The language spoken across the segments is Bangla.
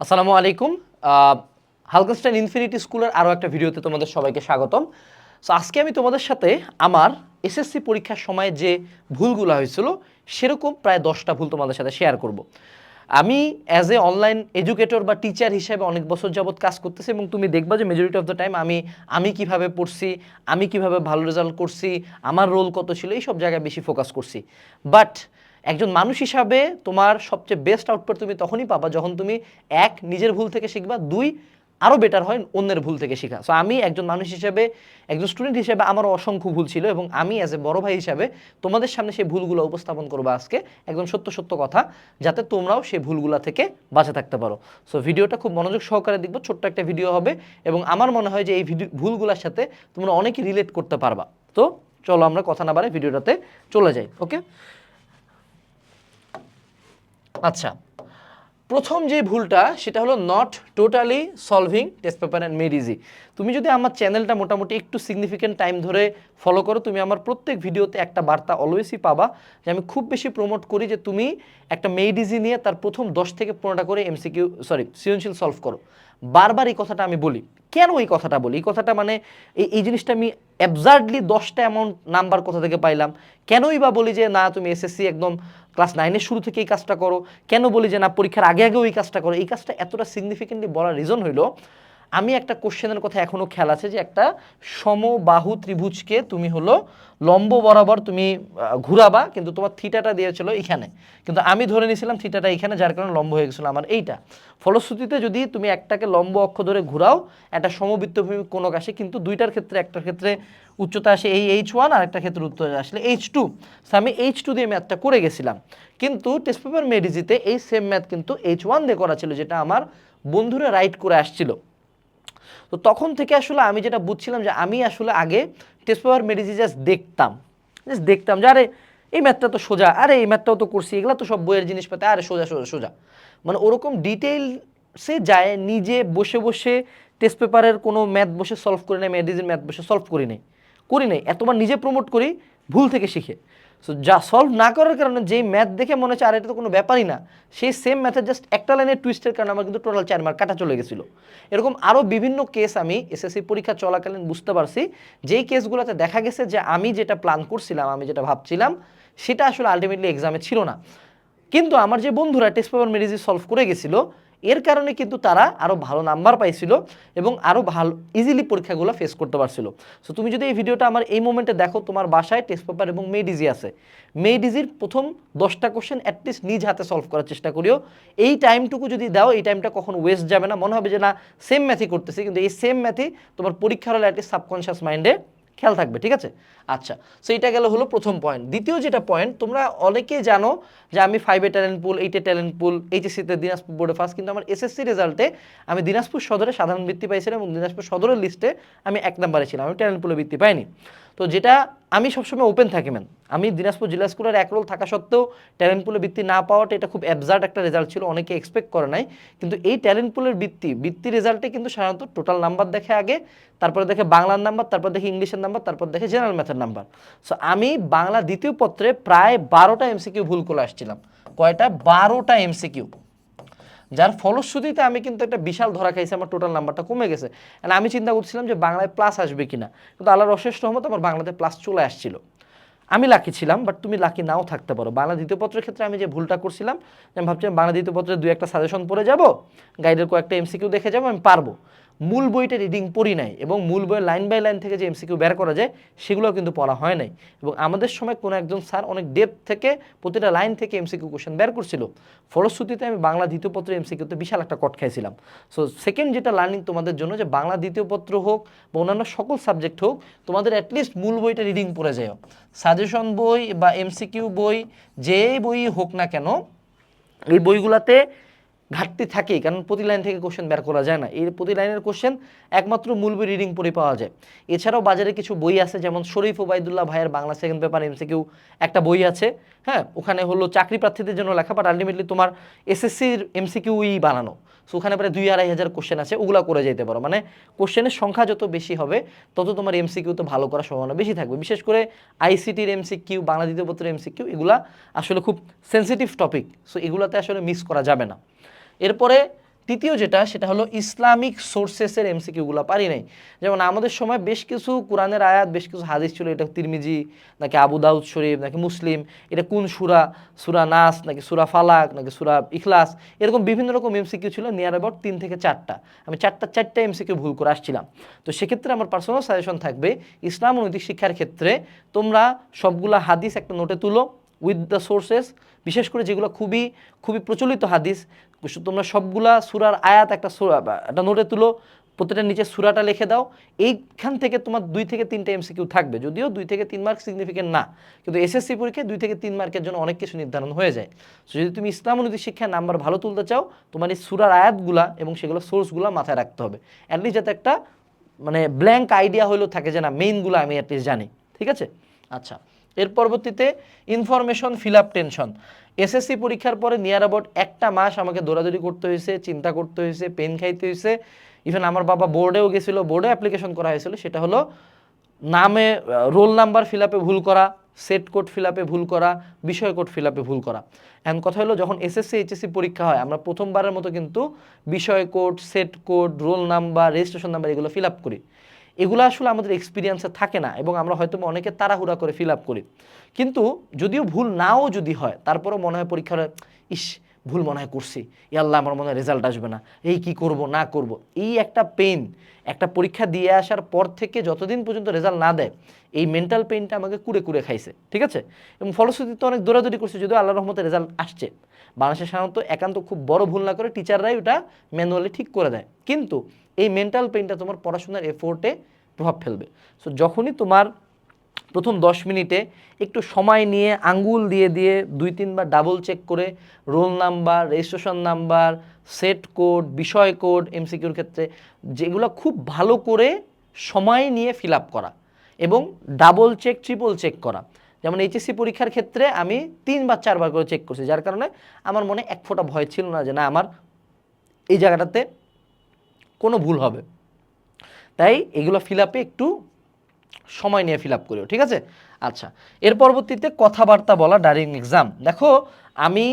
আসসালামু আলাইকুম। হালকাস্টাইন ইনফিনিটি স্কুলের আরও একটা ভিডিওতে তোমাদের সবাইকে স্বাগতম। সো আজকে আমি তোমাদের সাথে আমার এসএসসি পরীক্ষার সময় যে ভুলগুলো হয়েছিল, সেরকম প্রায় দশটা ভুল তোমাদের সাথে শেয়ার করব। আমি অ্যাজ এ অনলাইন এডুকেটর বা টিচার হিসেবে অনেক বছর যাবৎ কাজ করতেছি এবং তুমি দেখবা যে মেজরিটি অফ দ্য টাইম আমি আমি কীভাবে পড়ছি, আমি কীভাবে ভালো রেজাল্ট করছি, আমার রোল কত ছিল এই সব জায়গায় বেশি ফোকাস করছি। বাট একজন মানুষ হিসাবে তোমার সবচেয়ে বেস্ট আউটপুট তুমি তখনই পাবা যখন তুমি এক, নিজের ভুল থেকে শিখবা, দুই আরও বেটার হয় অন্যের ভুল থেকে শেখা। সো আমি একজন মানুষ হিসেবে, একজন স্টুডেন্ট হিসেবে আমারও অসংখ্য ভুল ছিল এবং আমি অ্যাজ এ বড় ভাই হিসাবে তোমাদের সামনে সেই ভুলগুলো উপস্থাপন করব আজকে। একদম সত্য সত্য কথা, যাতে তোমরাও সেই ভুলগুলো থেকে বাঁচে থাকতে পারো। সো ভিডিওটা খুব মনোযোগ সহকারে দেখব, ছোট্ট একটা ভিডিও হবে এবং আমার মনে হয় যে এই ভিডিও ভুলগুলোর সাথে তোমরা অনেকে রিলেট করতে পারবা। তো, চলো আমরা কথা না বাড়ে ভিডিওটাতে চলে যাই ওকে আচ্ছা প্রথম যে ভুলটা সেটা হলো not totally solving test paper and Made Easy তুমি যদি আমার চ্যানেলটা মোটামুটি একটু সিগনিফিকেন্ট টাইম ধরে ফলো করো, তুমি আমার প্রত্যেক ভিডিওতে একটা বার্তা অলওয়েজই পাবা যে আমি খুব বেশি প্রমোট করি যে তুমি একটা মেড ইজি নিয়ে তার প্রথম দশ থেকে পনেরোটা করে এমসিকিউ সরি সৃজনশীল সলভ করো। বারবার এই কথাটা আমি বলি। কেন এই কথাটা বলি? এই কথাটা মানে এই এই জিনিসটা আমি অ্যাবজার্ডলি দশটা অ্যামাউন্ট নাম্বার কোথা থেকে পাইলাম? কেনই বা বলি যে না, তুমি এসএসসি একদম ক্লাস নাইনের শুরু থেকে এই কাজটা করো। কেন বলি যে না, পরীক্ষার আগে আগেও এই কাজটা করো? এই কাজটা এতটা সিগনিফিকেন্টলি বলার রিজন হইল আমি একটা কোশ্চেনের কথা এখনও খেয়াল আছে যে একটা সমবাহু ত্রিভুজকে তুমি হলো লম্ব বরাবর তুমি ঘুরাবা, কিন্তু তোমার থিটাটা দিয়েছিল এখানে। কিন্তু আমি ধরে নিয়েছিলাম থিটাটা এখানে, যার কারণে লম্ব হয়ে গেছিল আমার এইটা। ফলশ্রুতিতে যদি তুমি একটাকে লম্ব অক্ষ ধরে ঘুরাও, একটা সমবৃত্তভূমি কোনক আসে কিন্তু দুইটার ক্ষেত্রে, একটার ক্ষেত্রে উচ্চতা আসে এই এইচ ওয়ান আর একটা ক্ষেত্রে উচ্চতা আসলে এইচ টু আমি এইচ টু দিয়ে ম্যাথটা করে গেছিলাম। কিন্তু টেস্ট পেপার মেডিজিতে এই সেম ম্যাথ কিন্তু এইচ ওয়ান দিয়ে করা ছিল, যেটা আমার বন্ধুরা রাইট করে আসছিল। তো তখন থেকে আসলে আমি যেটা বুঝছিলাম যে আমি আসলে আগে test paper Made Easy just দেখতাম। জাস্ট দেখতাম যে আরে, এই ম্যাথটা তো সোজা, আরে এই ম্যাথটাও তো করছি, এগুলো তো সব বইয়ের জিনিসপাতি, আরে সোজা সোজা সোজা। মানে ওরকম ডিটেইলসে যায়, নিজে বসে বসে টেস্ট পেপারের কোনো ম্যাথ বসে সলভ করে নেয় মেডিজির ম্যাথ বসে সলভ করি নেই, করি নাই। এতবার নিজে প্রমোট করি, ভুল থেকে শিখে। সো যা সলভ না করার কারণে যেই ম্যাথ দেখে মনে হচ্ছে, আর এটা তো কোনো ব্যাপারই না, সেই সেম ম্যাথের জাস্ট একটা লাইনের টুইস্টের কারণে আমার কিন্তু টোটাল চার মার্ক কাটা চলে গেছিল। এরকম আরও বিভিন্ন কেস আমি এসএসসি পরীক্ষা চলাকালীন বুঝতে পারছি, যেই কেসগুলোতে দেখা গেছে যে আমি যেটা প্ল্যান করছিলাম, আমি যেটা ভাবছিলাম, সেটা আসলে আলটিমেটলি এক্সামে ছিল না। কিন্তু আমার যে বন্ধুরা টেস্ট পেপার মেডিজি সলভ করে গেছিল এর কারণে কিন্তু তারা আরও ভালো নাম্বার পাইছিল এবং আরও ভালো ইজিলি পরীক্ষাগুলো ফেস করতে পারছিল। সো তুমি যদি এই ভিডিওটা আমার এই মোমেন্টে দেখো, তোমার বাসায় টেস্ট পেপার এবং মেড ইজি আছে। মেড ইজির প্রথম দশটা কোশ্চেন অ্যাটলিস্ট নিজ হাতে সলভ করার চেষ্টা করিও। এই টাইমটুকু যদি দাও, এই টাইমটা কখনো ওয়েস্ট যাবে না। মনে হবে যে, না সেম ম্যাথই করতেছি, কিন্তু এই সেম ম্যাথই তোমার পরীক্ষার হলে অ্যাটলিস্ট সাবকনশিয়াস মাইন্ডে খেয়াল থাকবে, ঠিক আছে? আচ্ছা সো এটা গেল হলো প্রথম পয়েন্ট দ্বিতীয় যেটা পয়েন্ট তোমরা অনেকেই জানো যে আমি ফাইভে ট্যালেন্ট পুল এইটে ট্যালেন্ট পুল এইচএসসিতে দিনাজপুর বোর্ডে ফার্স্ট কিন্তু আমার এসএসসি রেজাল্টে আমি দিনাজপুর সদরে সাধারণ বৃত্তি পাইছিলাম এবং দিনাজপুর সদরের লিস্টে আমি এক নম্বরে ছিলাম। আমি ট্যালেন্ট পুলে বৃত্তি পাইনি। তো যেটা আমি সবসময় ওপেন থাকি ম্যান আমি দিনাজপুর জেলা স্কুলের এক রোল থাকা সত্ত্বেও ট্যালেন্ট পুলের বৃত্তি না পাওয়াটা এটা খুব অ্যাবজার্ড একটা রেজাল্ট ছিল, অনেকে এক্সপেক্ট করে নাই। কিন্তু এই ট্যালেন্ট পুলের বৃত্তি বৃত্তি রেজাল্টে কিন্তু সাধারণত টোটাল নাম্বার দেখে আগে, তারপরে দেখে বাংলার নাম্বার তারপর দেখে ইংলিশের নাম্বার তারপর দেখে জেনারেল ম্যাথের নাম্বার সো আমি বাংলা দ্বিতীয় পত্রে প্রায় বারোটা এমসিকিউ ভুল করে আসছিলাম। কয়টা? বারোটা এমসিকিউ যার ফলশ্রুতিতে আমি কিন্তু একটা বিশাল ধরা খাইছি, আমার টোটাল নাম্বারটা কমে গেছে। আর আমি চিন্তা করছিলাম যে বাংলায় প্লাস আসবে কিনা। কিন্তু আল্লাহর অশেষ রহমত আমার বাংলাতে প্লাস চলে আসছিল। আমি লাকি ছিলাম বাট তুমি লাকি নাও থাকতে পারো। বাংলা দ্বিতীয় পত্রের ক্ষেত্রে আমি যে ভুলটা করছিলাম যে আমি ভাবছিলাম বাংলা দ্বিতীয় পত্রে দুই একটা সাজেশন পড়ে যাব গাইডের কয়েকটা এমসিকিউ দেখে যাব, আমি পারব। মূল বইটা রিডিং পড়ি নাই এবং মূল বইয়ের লাইন বাই লাইন থেকে যে এমসিকিউ বের করা যায় সেগুলো কিন্তু পড়া হয় নাই। এবং আমাদের সময় কোনো একজন স্যার অনেক ডেপ থেকে প্রতিটা লাইন থেকে এমসিকিউ কোশ্চেন বের করছিল। ফলশ্রুতিতে আমি বাংলা দ্বিতীয় পত্র এমসিকিউতে বিশাল একটা কট খাইছিলাম। সো সেকেন্ড যেটা লার্নিং তোমাদের জন্য যে বাংলা দ্বিতীয় পত্র হোক বা অন্যান্য সকল সাবজেক্ট হোক, তোমাদের অ্যাটলিস্ট মূল বইটা রিডিং পড়ে যাও সাজেশন বই বা এমসিকিউ বই যে বই হোক না কেন, এই বইগুলাতে ঘাটতি থাকেই, কারণ প্রতি লাইন থেকে কোশ্চেন বের করা যায় না। এই প্রতি লাইনের কোশ্চেন একমাত্র মূল বই রিডিং পড়ে পাওয়া যায়। এছাড়াও বাজারে কিছু বই আছে, যেমন শরীফ ওবায়দুল্লাহ ভাইয়ের বাংলা সেকেন্ড পেপার এমসিকিউ একটা বই আছে হ্যাঁ? ওখানে হলো চাকরি প্রার্থীদের জন্য লেখা বাট আলটিমেটলি তোমার এসএসসির এমসিকিউই বানানো। সো ওখানে প্রায় দুই আড়াই হাজার কোশ্চেন আছে, ওগুলো করে যেতে পারো। মানে কোশ্চেনের সংখ্যা যত বেশি হবে, তত তোমার এমসিকিউ তো ভালো করার সম্ভাবনা বেশি থাকবে। বিশেষ করে আইসিটির এমসিকিউ বাংলা দ্বিতীয় পত্রের এমসিকিউ এগুলা আসলে খুব সেন্সিটিভ টপিক সো এগুলোতে আসলে মিস করা যাবে না। এরপরে তৃতীয় যেটা, সেটা হলো ইসলামিক সোর্সেসের এমসিকিউগুলো পারি নাই। যেমন আমাদের সময় বেশ কিছু কোরআনের আয়াত, বেশ কিছু হাদিস ছিল, এটা তিরমিজি, নাকি আবু দাউদ শরীফ, নাকি মুসলিম, এটা কোন সুরা? সুরা নাস, নাকি সুরা ফালাক, নাকি সুরা ইখলাস? এরকম বিভিন্ন রকম এমসিকিউ ছিল, নিয়ার অ্যাবাউট তিন থেকে চারটা। আমি চারটা চারটা এমসিকিউ ভুল করে আসছিলাম। তো সেক্ষেত্রে আমার পার্সোনাল সাজেশন থাকবে, ইসলাম নৈতিক শিক্ষার ক্ষেত্রে তোমরা সবগুলা হাদিস একটা নোটে তুলো উইথ দ্য সোর্সেস বিশেষ করে যেগুলো খুবই খুবই প্রচলিত হাদিস তোমরা সবগুলা সুরার আয়াত একটা সূরা একটা নোটে তুলো প্রত্যেকটার নিচে সুরাটা লিখে দাও, এইখান থেকে তোমার দুই থেকে তিনটা এমসিকিউ থাকবে, যদিও দুই থেকে তিন মার্ক সিগনিফিকেন্ট না, কিন্তু এসএসসি পরীক্ষায় দুই থেকে তিন মার্কের জন্য অনেক কিছু নির্ধারণ হয়ে যায়। সো যদি তুমি ইসলাম নদী শিক্ষায় নাম্বার ভালো তুলতে চাও, তোমার এই সুরার আয়াতগুলা এবং সেগুলো সোর্সগুলো মাথায় রাখতে হবে। অ্যাটলিস্ট যাতে একটা মানে ব্ল্যাঙ্ক আইডিয়া হলেও থাকে যে না মেইনগুলো আমি অ্যাটলিস্ট জানি। ঠিক আছে? আচ্ছা। এর পরবর্তীতে information fill up tension SSC পরীক্ষার পরে নিয়ার অ্যাবাউট একটা মাস আমাকে দৌড়াদৌড়ি করতে হয়েছে, চিন্তা করতে হয়েছে পেন খাইতে হয়েছে। ইভেন আমার বাবা বোর্ডেও গেছিল বোর্ডে অ্যাপ্লিকেশন করা হয়েছিল, সেটা হলো নামে রোল নাম্বার ফিল আপে ভুল করা সেট কোড ফিল আপে ভুল করা, বিষয় কোড ফিল আপে ভুল করা। এখন কথা হলো, যখন এসএসসি এইচএসসি পরীক্ষা হয়, আমরা প্রথমবারের মতো কিন্তু বিষয় code set code roll number registration number এগুলো ফিল আপ করি। এগুলো আসলে আমাদের এক্সপিরিয়েন্সে থাকে না এবং আমরা হয়তো অনেকে তাড়াহুড়া করে ফিল আপ করি। কিন্তু যদিও ভুল নাও যদি হয়, তারপরেও মনে হয় পরীক্ষার ইস, ভুল মনে হয় করছি। ই আল্লাহ, আমার মনে হয় রেজাল্ট আসবে না। এই কি করব, না করব? এই একটা পেন একটা পরীক্ষা দিয়ে আসার পর থেকে যতদিন পর্যন্ত রেজাল্ট না দেয়, এই মেন্টাল পেইনটা আমাকে কুড়ে কুড়ে খাইছে, ঠিক আছে? এবং ফলশ্রুতিতে অনেক দৌড়াদৌড়ি করছে, যদিও আল্লাহ রহমতের রেজাল্ট আসছে। বাংলাদেশে সাধারণত একান্ত খুব বড় ভুল না করে টিচাররাই ওটা ম্যানুয়ালি ঠিক করে দেয়। কিন্তু এই মেন্টাল পেইনটা তোমার পড়াশোনার এফোর্টে প্রভাব ফেলবে। সো যখনই তোমার প্রথম দশ মিনিটে একটু সময় নিয়ে আঙ্গুল দিয়ে দিয়ে দুই তিনবার ডাবল চেক করে roll number registration number set code বিষয় কোড এমসিকিউর ক্ষেত্রে যেগুলো খুব ভালো করে সময় নিয়ে ফিল আপ করা এবং ডাবল চেক ট্রিপল চেক করা। যেমন এইচএসসি পরীক্ষার ক্ষেত্রে আমি তিনবার, চারবার করে চেক করছি, যার কারণে আমার মনে এক ফোঁটা ভয় ছিল না যে না, আমার এই জায়গাটাতে কোনো ভুল হবে। তাই এগুলো ফিল আপে একটু সময় নিয়ে ফিল আপ করিও, ঠিক আছে? আচ্ছা এর পরবর্তীতে কথাবার্তা বলা ডারিং এক্সাম দেখো, আমি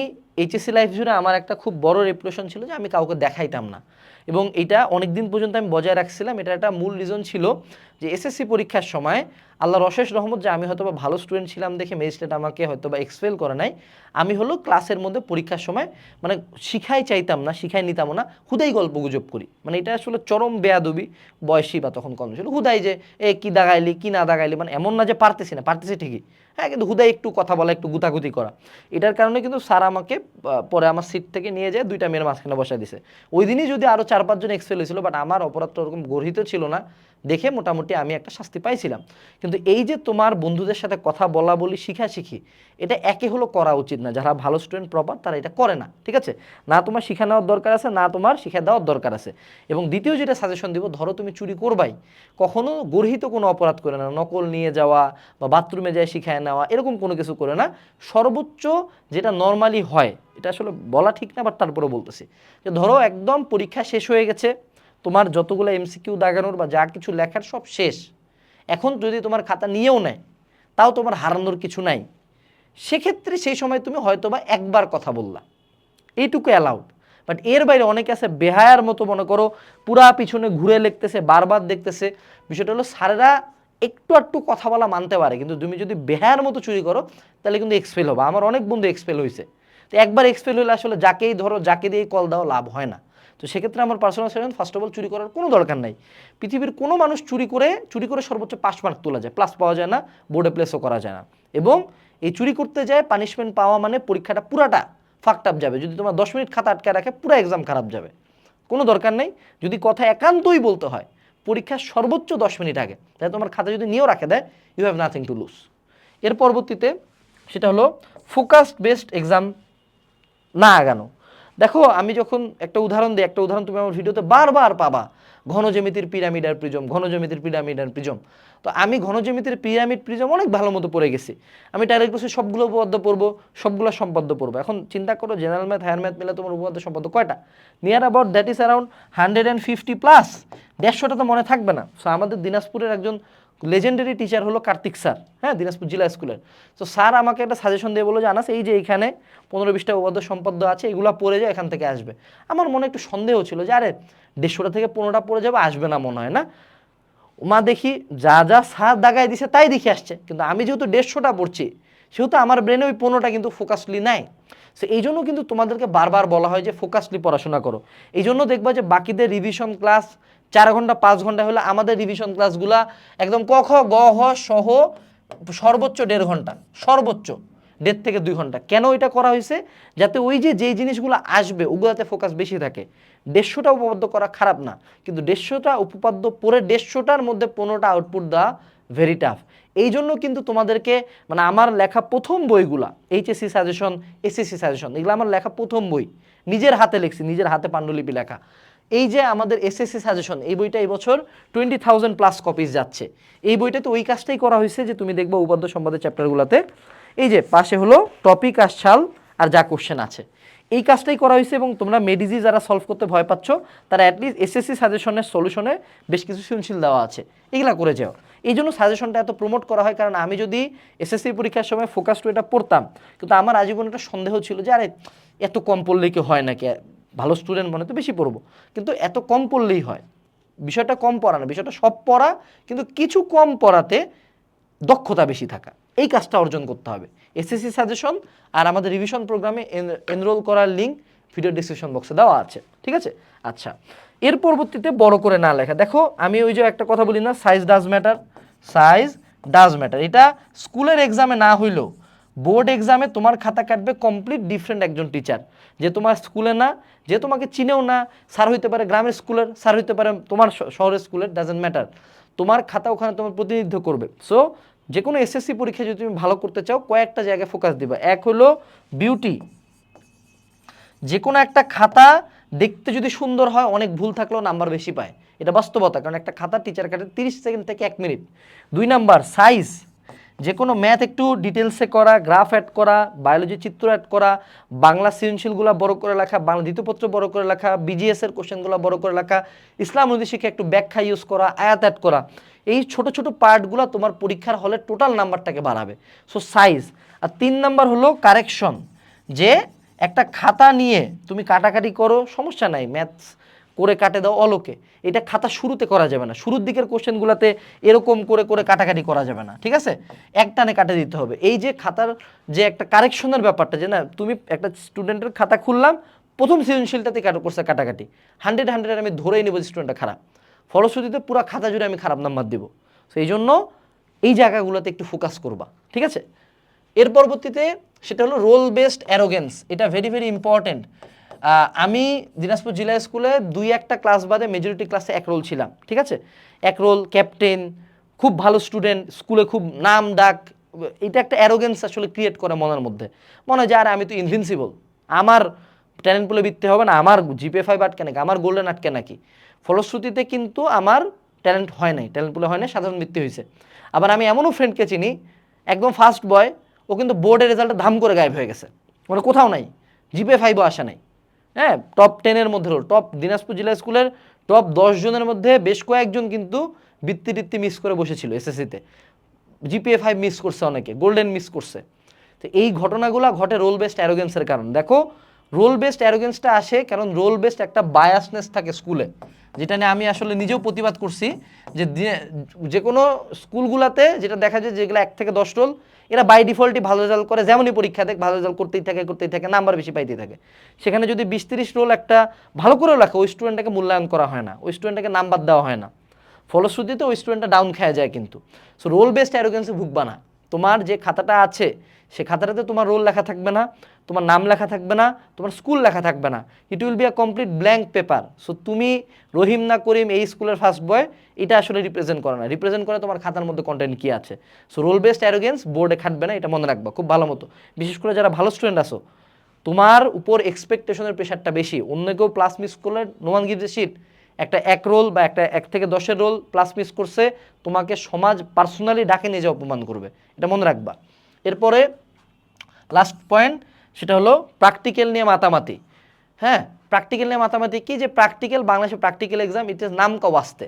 এইচএসসি লাইফ জুড়ে আমার একটা খুব বড় রেপুটেশন ছিল যে আমি কাউকে দেখাইতাম না। এবং এটা অনেক দিন পর্যন্ত আমি বজায় রাখছিলাম। এটা একটা মূল রিজন ছিল যে এসএসসি পরীক্ষার সময় আল্লাহর অশেষ রহমত যে আমি হয়তো ভালো স্টুডেন্ট ছিলাম দেখে ম্যাজিস্ট্রেট আমাকে হয়তো বা এক্সপেল করে নাই। আমি হলো ক্লাসের মধ্যে পরীক্ষার সময় মানে শিখাই চাইতাম না, শিখাই নিতাম না, হুদাই গল্প গুজব করি। মানে এটা আসলে চরম বেয়াদবি বয়সী বা তখন কম ছিল। হুদাই যে, এ, কি দাগাইলি, কি না দাগাইলি? মানে এমন না যে পারতেছি না, পারতেছি ঠিকই। হ্যাঁ কিন্তু হুদাই একটু কথা বলা, একটু গুতাগুতি করা। এটার কারণে কিন্তু স্যার আমাকে পরে আমার সিট থেকে নিয়ে যায় দুইটা মেয়ের মাঝখানে বসা দিছে। ওই দিনই যদি আরও চার পাঁচজন এক্সপেল হয়েছিল বাট আমার অপরাধটা ওরকম গর্হিত ছিল না। দেখে মোটামুটি আমি একটা শাস্তি পাইছিলাম। কিন্তু এই যে তোমার বন্ধুদের সাথে কথা বলা বলি শিখা শিখি, এটা একে হলো করা উচিত না। যারা ভালো স্টুডেন্ট প্রপার তারা এটা করে না, ঠিক আছে? না তোমার শিখা নেওয়ার দরকার আছে, না তোমার শিখা দেওয়ার দরকার আছে। এবং দ্বিতীয় যেটা সাজেশন দিব, ধরো তুমি চুরি করবাই, কখনো গর্হিত কোনো অপরাধ করে না, নকল নিয়ে যাওয়া বা বাথরুমে যায় শিখায় নেওয়া, এরকম কোনো কিছু করে না। সর্বোচ্চ যেটা নর্মালি হয়, এটা আসলে বলা ঠিক না বাট তারপরে বলতেছি। যে ধরো একদম পরীক্ষা শেষ হয়ে গেছে তোমার যতগুলো এমসিকিউ দাগানোর বা যা কিছু লেখার সব শেষ। এখন যদি তোমার খাতা নিয়েও নেয়, তাও তোমার হারানোর কিছু নাই। সেক্ষেত্রে সেই সময় তুমি হয়তোবা একবার কথা বললা। এইটুকু অ্যালাউড বাট এর বাইরে অনেকে আছে বেহায়ার মতো মনে করো, পুরা পিছনে ঘুরে লিখতেছে, বারবার দেখতেছে। বিষয়টা হলো স্যারেরা একটু একটু কথা বলা মানতে পারে, কিন্তু তুমি যদি বেহায়ার মতো চুরি করো, তাহলে কিন্তু এক্সপেল হবে। আমার অনেক বন্ধু এক্সপেল হয়েছে তো একবার এক্সপেল হলে আসলে যাকেই ধরো, যাকে দিয়ে কল দাও, লাভ হয় না। তো সেক্ষেত্রে আমার personal suggestion first of all চুরি করার কোনো দরকার নাই। পৃথিবীর কোনো মানুষ চুরি করে চুরি করে সর্বোচ্চ পাস মার্ক তোলা যায় প্লাস পাওয়া যায় না বোর্ডে প্লেসও করা যায় না। এবং এই চুরি করতে যায় পানিশমেন্ট পাওয়া মানে পরীক্ষাটা পুরাটা ফাকড আপ যাবে। যদি তোমার দশ মিনিট খাতা আটকে রাখে, পুরো এক্সাম খারাপ যাবে। কোনো দরকার নেই। যদি কথা একান্তই বলতে হয়, পরীক্ষার সর্বোচ্চ দশ মিনিট আগে, তাহলে তোমার খাতা যদি নিয়েও রাখে দেয় you have nothing to lose এর পরবর্তীতে সেটা হলো ফোকাসড বেসড এক্সাম না আগানো। দেখো, আমি যখন একটা উদাহরণ দিই, একটা উদাহরণ তুমি আমার ভিডিওতে বারবার পাবা। ঘনজ্যামিতির পিরামিড আর প্রিজম, ঘনজ্যামিতির পিরামিড আর প্রিজম। তো আমি ঘনজ্যামিতির পিরামিড প্রিজম অনেক ভালো মতো পড়ে গেছি। আমি টার্গেট করছি সবগুলো উপপাদ্য পড়ব, সবগুলো সম্পাদ্য পড়ব। এখন চিন্তা করো জেনারেল ম্যাথ হায়ার ম্যাথ মিলে তোমার উপপাদ্য সম্পাদ্য কয়টা? Near about that is around hundred and fifty plus দেড়শোটা তো মনে থাকবে না। সো আমাদের দিনাজপুরের একজন লেজেন্ডারি টিচার হলো কার্তিক স্যার হ্যাঁ দিনাজপুর জেলা স্কুলের। তো স্যার আমাকে একটা সাজেশন দিয়ে বলল যে আনাস এই যে এইখানে পনেরো বিশটা উপাদ্য সম্পাদ্য আছে, এগুলো পড়ে যায় এখান থেকে আসবে। আমার মনে একটু সন্দেহ ছিল যে, আরে, দেড়শোটা থেকে পনেরোটা পড়ে যাবে, আসবে না মনে হয়, না? মা দেখি, যা যা, স্যার দাগায় দিছে, তাই দেখে আসছে। কিন্তু আমি যেহেতু দেড়শোটা পড়ছি, সেহেতু আমার ব্রেনে ওই পনেরোটা কিন্তু ফোকাসলি নাই। সো এই জন্য কিন্তু তোমাদেরকে বারবার বলা হয় যে ফোকাসলি পড়াশোনা করো। এই জন্য দেখবা যে, বাকিদের রিভিশন ক্লাস চার ঘণ্টা, পাঁচ ঘণ্টা হলে আমাদের রিভিশন ক্লাসগুলা একদম ক, খ, গ, হ সহ সর্বোচ্চ দেড় ঘণ্টা, সর্বোচ্চ দেড় থেকে দুই ঘণ্টা। কেন এটা করা হয়েছে? যাতে ওই যে, যেই জিনিসগুলো আসবে, ওগুলোতে ফোকাস বেশি থাকে। দেড়শোটা উপপাদ্য করা খারাপ না, কিন্তু দেড়শোটা উপপাদ্য পরে দেড়শোটার মধ্যে পনেরোটা আউটপুট দেওয়া ভেরি টাফ এই জন্য কিন্তু তোমাদেরকে মানে আমার লেখা প্রথম বইগুলা এইচএসসি সাজেশন এসএসসি সাজেশন এগুলো আমার লেখা প্রথম বই, নিজের হাতে লিখছি, নিজের হাতে পাণ্ডুলিপি লেখা। এই যে আমাদের এসএসসি সাজেশন এই বইটা এই বছর টোয়েন্টি থাউজেন্ড প্লাস কপিজ যাচ্ছে। এই বইটাতে ওই কাজটাই করা হয়েছে যে তুমি দেখবে উপাদ্য সম্বাদের চ্যাপ্টারগুলোতে এই যে পাশে হলো টপিক আর ছাল আর যা কোশ্চেন আছে। এই কাজটাই করা হয়েছে এবং তোমরা মেডিজি যারা সলভ করতে ভয় পাচ্ছ, তারা অ্যাটলিস্ট এসএসসি সাজেশনের সলিউশনে বেশ কিছু সৃজনশীল দেওয়া আছে। এগুলা করে যাও। এই জন্য সাজেশনটা এত প্রমোট করা হয়, কারণ আমি যদি এসএসসি পরীক্ষার সময় ফোকাস টু এটা পড়তাম, কিন্তু আমার আজীবন একটা সন্দেহ ছিল যে, আরে, এত কম পড়লে কি হয় নাকি? ভালো স্টুডেন্ট মনে তো বেশি পড়ব। কিন্তু এত কম পড়লেই হয়। বিষয়টা কম পড়া না, বিষয়টা সব পড়া, কিন্তু কিছু কম পড়াতে দক্ষতা বেশি থাকা। এই কাজটা অর্জন করতে হবে। এসএসসি সাজেশন আর আমাদের রিভিশন প্রোগ্রামে এনরোল করার লিঙ্ক ভিডিও ডিসক্রিপশন বক্সে দেওয়া আছে। ঠিক আছে? আচ্ছা। এর পরবর্তীতে বড় করে না লেখা। দেখো, আমি ওই যে একটা কথা বলি না size does matter size does matter এটা স্কুলের এক্সামে না হইলেও বোর্ড এক্সামে তোমার খাতা কাটবে কমপ্লিট ডিফারেন্ট একজন টিচার যে তোমার স্কুলে না, যে তোমাকে চিনেও না, স্যার হইতে পারে গ্রামের স্কুলের, স্যার হইতে পারে তোমার শহরের স্কুলের ডাজেন্ট ম্যাটার তোমার খাতা ওখানে তোমার প্রতিনিধিত্ব করবে। সো যে কোনো এসএসসি পরীক্ষা যদি তুমি ভালো করতে চাও, কয়েকটা জায়গায় ফোকাস দিবা। এক হলো বিউটি যে কোনো একটা খাতা দেখতে যদি সুন্দর হয়, অনেক ভুল থাকলেও নাম্বার বেশি পায়। এটা বাস্তবতা, কারণ একটা খাতা টিচার কাটে তিরিশ সেকেন্ড থেকে এক মিনিট দুই নাম্বার সাইজ যে কোনো ম্যাথ একটু ডিটেলসে করা গ্রাফ অ্যাড করা বায়োলজি চিত্র অ্যাড করা, বাংলা সৃজনশীলগুলো বড় করে লেখা, বাংলা দ্বিতীয়পত্র বড় করে লেখা বিজিএসের কোশ্চেনগুলো বড় করে লেখা, ইসলাম শিখে একটু ব্যাখ্যা ইউজ করা, আয়াত অ্যাড করা, এই ছোট ছোট পার্টগুলো তোমার পরীক্ষার হলে টোটাল নাম্বারটাকে বাড়াবে। সো সাইজ আর তিন নাম্বার হলো কারেকশন যে একটা খাতা নিয়ে তুমি কাটাকাটি করো, সমস্যা নাই ম্যাথস করে কাটে দাও অলোকে। এটা খাতা শুরুতে করা যাবে না। শুরুর দিকের কোশ্চেনগুলোতে এরকম করে করে কাটাকাটি করা যাবে না, ঠিক আছে? একটানে কাটে দিতে হবে। এই যে খাতার যে একটা কারেকশনের ব্যাপারটা, যে না, তুমি একটা স্টুডেন্টের খাতা খুললাম, প্রথম সৃজনশীলটাতে কাটো, করছে কাটাকাটি। হান্ড্রেড হান্ড্রেড আমি ধরেই নেব স্টুডেন্টটা খারাপ। ফলশ্রুতিতে পুরো খাতা জুড়ে আমি খারাপ নাম্বার দেবো। তো এই জন্য এই জায়গাগুলোতে একটু ফোকাস করবা, ঠিক আছে? এর পরবর্তীতে সেটা হলো রোল বেসড অ্যারোগেন্স এটা ভেরি ভেরি ইম্পর্টেন্ট আমি দিনাজপুর জেলা স্কুলে দুই একটা ক্লাস বাদে মেজরিটি ক্লাসে এক রোল ছিলাম, ঠিক আছে? এক রোল ক্যাপ্টেন খুব ভালো স্টুডেন্ট স্কুলে খুব নাম ডাক, এটা একটা অ্যারোগেন্স আসলে ক্রিয়েট করে মনের মধ্যে। মনে হয় যে, আরে, আমি তো ইনভিনসিবল আমার ট্যালেন্ট পুলে বিত্তে হবে না, আমার জিপে ফাইভ আটকে নাকি, আমার গোল্ডেন আটকে নাকি। ফলশ্রুতিতে কিন্তু আমার ট্যালেন্ট হয় নাই ট্যালেন্ট পুলে হয় নাই, সাধারণ বৃত্তি হয়েছে আবার আমি এমনও ফ্রেন্ডকে চিনি, একদম ফার্স্ট বয় ও কিন্তু বোর্ডের রেজাল্টে ধাম করে গায়েব হয়ে গেছে। মানে কোথাও নাই জিপে ফাইভও আসা নাই। হ্যাঁ টপ টেনের মধ্যে টপ দিনাজপুর জেলা স্কুলের টপ দশ জনের মধ্যে বেশ কয়েকজন কিন্তু বৃত্তি টিত্তি মিস করে বসেছিল এসএসসিতে জিপিএ ফাইভ মিস করছে অনেকে গোল্ডেন মিস করছে। তো এই ঘটনাগুলো ঘটে রোল বেসড অ্যারোগেন্সের কারণ। দেখো রোল বেসড অ্যারোগেন্সটা আসে কারণ রোল বেসড একটা বায়াসনেস থাকে স্কুলে, যেটা নিয়ে আমি আসলে নিজেও প্রতিবাদ করছি যে যে কোনো স্কুলগুলোতে যেটা দেখা যায় যেগুলো এক থেকে দশ রোল এরা বাই ডিফল্টই ভালো রেজাল্ট করে, যেমনই পরীক্ষা দেখ, ভালো রেজাল্ট করতেই থাকে করতেই থাকে নাম্বার বেশি পাইতেই থাকে। সেখানে যদি বিশ তিরিশ রোল একটা ভালো করেও লেখা, ওই স্টুডেন্টটাকে মূল্যায়ন করা হয় না, ওই স্টুডেন্টটাকে নাম্বার দেওয়া হয় না। ফলশ্রুতিতে ওই স্টুডেন্টটা ডাউন খেয়ে যায় কিন্তু। সো রোল বেসড অ্যারোগেন্সে ভুগবা না। তোমার যে খাতাটা আছে, সে খাতাটাতে তোমার রোল লেখা থাকবে না, তোমার নাম লেখা থাকবে না, তোমার স্কুল লেখা থাকবে না। It will be a complete blank paper so তুমি রহিম না করিম এই স্কুলের ফার্স্ট বয় এটা আসলে রিপ্রেজেন্ট করে না। রিপ্রেজেন্ট করে তোমার খাতার মধ্যে কন্টেন্ট কী আছে? সো রোল বেসড অ্যারোগেন্স বোর্ডে খাটবে না, এটা মনে রাখবা, খুব ভালো মতো। বিশেষ করে যারা ভালো স্টুডেন্ট আসো তোমার উপর এক্সপেকটেশনের প্রেশারটা বেশি। অন্য কেউ প্লাস মিস করলে নো গিভস এ শিট একটা এক রোল বা একটা এক থেকে দশের রোল প্লাস মিস করছে, তোমাকে সমাজ পার্সোনালি ডাকে নিয়ে যাওয়া অপমান করবে। এটা মনে রাখবা। এরপরে লাস্ট পয়েন্ট সেটা হলো প্র্যাকটিক্যাল নিয়ে মাতামাতি। হ্যাঁ প্র্যাকটিক্যাল নিয়ে মাতামাতি কি যে প্র্যাকটিক্যাল বাংলাদেশে প্র্যাকটিক্যাল এক্সাম ইট ইজ নাম ওয়াস্তে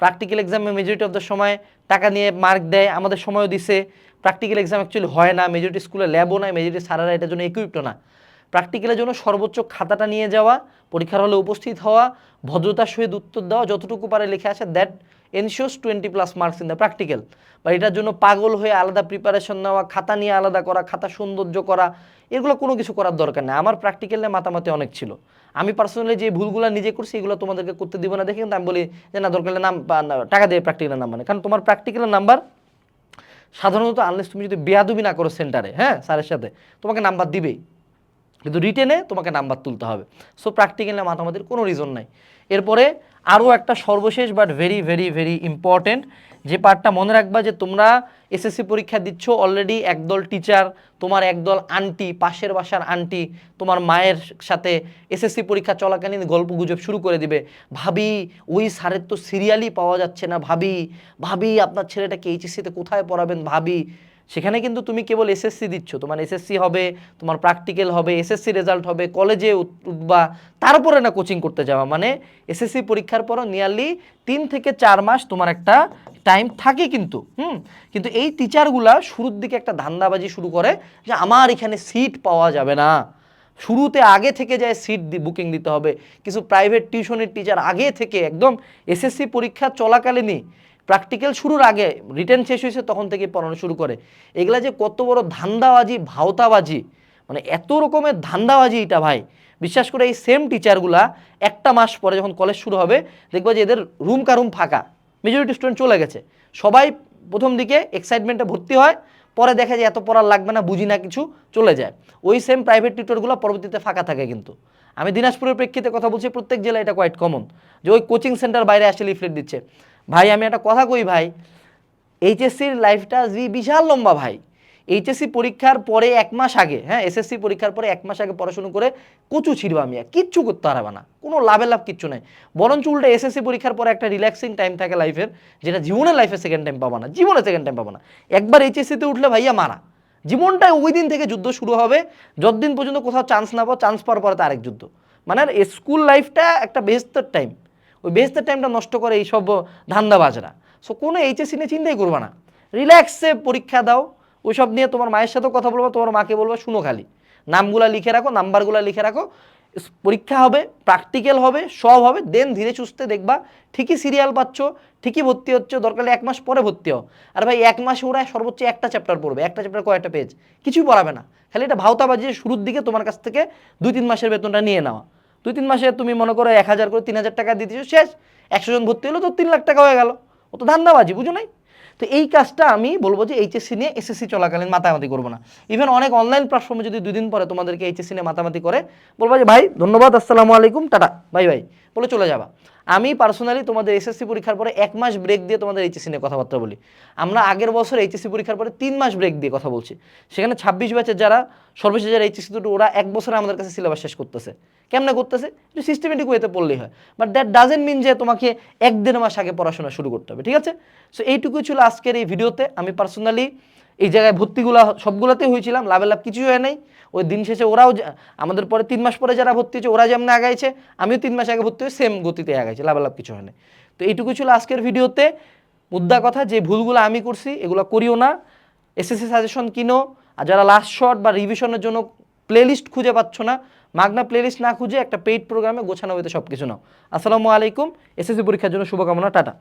প্র্যাকটিক্যাল এক্সামে মেজরিটি অফ দ্য সময় টাকা নিয়ে মার্ক দেয়, আমাদের সময়ও দিছে। প্র্যাকটিক্যাল এক্সাম অ্যাকচুয়ালি হয় না মেজরিটি স্কুলে ল্যাবও নাই মেজরিটি সারারা এটার জন্য ইকুইপ্ট না। প্র্যাকটিক্যালের জন্য সর্বোচ্চ খাতাটা নিয়ে যাওয়া, পরীক্ষার হলে উপস্থিত হওয়া, ভদ্রতার সহিত উত্তর দেওয়া, যতটুকু পারে লেখা আছে that ensures twenty plus marks in the practical বা এটার জন্য পাগল হয়ে আলাদা প্রিপারেশন নেওয়া, খাতা নিয়ে আলাদা করা, খাতা সৌন্দর্য করা, এগুলো কোনো কিছু করার দরকার নেই। আমার প্র্যাকটিক্যালে মাতামাতি অনেক ছিল। আমি পার্সোনালি যে ভুলগুলো নিজে করছি, এগুলো তোমাদেরকে করতে দিব না দেখে কিন্তু আমি বলি যে, না, দরকার নাম টাকা দিয়ে প্র্যাকটিক্যালের নাম্বার কারণ তোমার প্র্যাকটিক্যালের নাম্বার সাধারণত আনলেস তুমি যদি বেয়াদুবি না করো সেন্টারে হ্যাঁ স্যারের সাথে, তোমাকে নাম্বার দিবেই। কিন্তু রিটেনে তোমাকে নাম্বার তুলতে হবে। সো প্র্যাকটিক্যালে মাতামাতির কোনো রিজন নাই। এরপরে আরও একটা সর্বশেষ but very very very important যে পার্টটা মনে রাখবা যে তোমরা এসএসসি পরীক্ষা দিচ্ছ অলরেডি একদল টিচার তোমার একদল আন্টি পাশের বাসার আন্টি তোমার মায়ের সাথে এসএসসি পরীক্ষা চলাকালীন গল্প গুজব শুরু করে দিবে। ভাবি, ওই স্যারের তো সিরিয়ালই পাওয়া যাচ্ছে না, ভাবি ভাবি আপনার ছেলেটাকে এইচএসসিতে কোথায় পড়াবেন ভাবি? সেখানে কিন্তু তুমি কেবল এসএসসি দিচ্ছ। তোমার এসএসসি হবে, তোমার প্র্যাকটিক্যাল হবে এসএসসি রেজাল্ট হবে কলেজে উঠবা, তারপরে না কোচিং করতে যাওয়া। মানে এসএসসি পরীক্ষার পরও নিয়ারলি তিন থেকে চার মাস তোমার একটা টাইম থাকে কিন্তু, হুম? কিন্তু এই টিচারগুলা শুরুর দিকে একটা ধান্দাবাজি শুরু করে যে আমার এখানে সিট পাওয়া যাবে না। শুরুতে আগে থেকে যায় সিট বুকিং দিতে হবে। কিছু প্রাইভেট টিউশনের টিচার আগে থেকে একদম এসএসসি পরীক্ষা চলাকালীনই প্র্যাকটিক্যাল শুরুর আগে রিটার্ন শেষ হয়েছে, তখন থেকে পড়ানো শুরু করে। এগুলা যে কত বড় ধান্দাবাজি, ভাওতাবাজি মানে এত রকমের ধান্দাবাজি এটা ভাই। বিশ্বাস করে এই সেম টিচারগুলা একটা মাস পরে যখন কলেজ শুরু হবে, দেখব যে এদের রুম কারুম ফাঁকা। মেজরিটি স্টুডেন্ট চলে গেছে। সবাই প্রথম দিকে এক্সাইটমেন্টে ভর্তি হয়, পরে দেখা যায় এত পড়ার লাগবে না, বুঝি না কিছু, চলে যায়। ওই সেম প্রাইভেট টিউটরগুলো পরবর্তীতে ফাঁকা থাকে কিন্তু। আমি দিনাজপুরের প্রেক্ষিতে কথা বলছি, প্রত্যেক জেলায় এটা কোয়াইট কমন যে ওই কোচিং সেন্টার বাইরে আসে লিফলেট দিচ্ছে। ভাই, আমি একটা কথা কই ভাই এইচএসসির লাইফটা বি- বিশাল লম্বা ভাই। এইচএসসি পরীক্ষার পরে এক মাস আগে হ্যাঁ এসএসসি পরীক্ষার পরে এক মাস আগে পড়াশুনো করে কচু ছিড়বা আমি কিচ্ছু করতে পারবে না, কোনো লাভে লাভ কিচ্ছু নাই। বরঞ্চ উল্টা এসএসসি পরীক্ষার পরে একটা রিল্যাক্সিং টাইম থাকে লাইফের যেটা জীবনের লাইফে সেকেন্ড টাইম পাবা না, জীবনে সেকেন্ড টাইম পাবা না। একবার এইচএসসিতে উঠলে ভাইয়া মারা। জীবনটাই ওই দিন থেকে যুদ্ধ শুরু হবে, যতদিন পর্যন্ত কোথাও চান্স না পাও চান্স পাওয়ার পরে তো আরেক যুদ্ধ। মানে স্কুল লাইফটা একটা বেহস্তর টাইম ওই বেস্তের টাইমটা নষ্ট করে এইসব ধান্দাবাজরা। সো কোনো এইচএসসি নিয়ে চিন্তাই করবে না। রিল্যাক্সে পরীক্ষা দাও, ওইসব নিয়ে তোমার মায়ের সাথেও কথা বলব, তোমার মাকে বলব, শুনো খালি, নামগুলা লিখে রাখো, নাম্বারগুলো লিখে রাখো পরীক্ষা হবে প্র্যাকটিক্যাল হবে, সব হবে দেন ধীরে সুস্থে দেখবা, ঠিকই সিরিয়াল পাচ্ছ, ঠিকই ভর্তি হচ্ছে, দরকার এক মাস পরে ভর্তি হও। আর ভাই, এক মাসে ওরা সর্বোচ্চ একটা চ্যাপ্টার পড়বে, একটা চ্যাপ্টার কয়েকটা পেজ কিছুই পড়াবে না। খালি এটা ভাওতাবাজি যে শুরুর দিকে তোমার কাছ থেকে দুই তিন মাসের বেতনটা নিয়ে নেওয়া দুই তিন মাসে তুমি মনে করো এক হাজার করে তিন হাজার টাকা দিতেছো শেষ। একশো জন ভর্তি হলো তো তিন লাখ টাকা হয়ে গেল। ও তো ধান্দাবাজি, বুঝো নাই? তো এই কাজটা আমি বলব যে এইচএসসি নিয়ে এসএসসি চলাকালীন মাতামাতি করব না। ইভেন অনেক অনলাইন প্ল্যাটফর্মে যদি দুদিন পরে তোমাদেরকে এইচএসসি নিয়ে মাতামাতি করে, বলব যে ভাই, ধন্যবাদ, আসসালামু আলাইকুম, টাটা, বাই বাই। বলে চলে যাবা। আমি পার্সোনালি তোমাদের এসএসসি পরীক্ষার পরে এক মাস ব্রেক দিয়ে তোমাদের এইচএসসি নিয়ে কথাবার্তা বলি। আমরা আগের বছর এইচএসসি পরীক্ষার পরে তিন মাস ব্রেক দিয়ে কথা বলছি। সেখানে ছাব্বিশ ব্যাচের যারা, সর্বশেষ যারা এইচএসসি দুটো, ওরা এক বছরে আমাদের কাছে সিলেবাস শেষ করতেছে। কেমনে করতেছে? একটু সিস্টেমেটিক ওয়েতে পড়লেই হয়। বাট দ্যাট ডাজেন্ট মিন যে তোমাকে এক দেড় মাস আগে পড়াশোনা শুরু করতে হবে, ঠিক আছে? সো এইটুকুই ছিল আজকের এই ভিডিওতে আমি পার্সোনালি এই জায়গায় ভর্তিগুলো সবগুলোতেই হয়েছিলাম লাভে লাভ কিছুই হয় নাই। ওই দিন শেষে ওরাও আমাদের পরে তিন মাস পরে যারা ভর্তি হয়েছে, ওরা যেমন আগাইছে, আমিও তিন মাস আগে ভর্তি হয়ে সেম গতিতে আগাইছি লাভে লাভ কিছু হয় নাই। তো এইটুকু ছিল আজকের ভিডিওতে। মুদ্রা কথা, যে ভুলগুলো আমি করছি, এগুলো করিও না। এসএসসি সাজেশন কিনো। আর যারা লাস্ট শট বা রিভিশনের জন্য প্লেলিস্ট খুঁজে পাচ্ছ না, মাগনা প্লেলিস্ট না খুঁজে একটা পেইড প্রোগ্রামে গোছানো হইতে সব কিছু নাও। আসসালামু আলাইকুম। এসএসসি পরীক্ষার জন্য শুভকামনা, টাটা।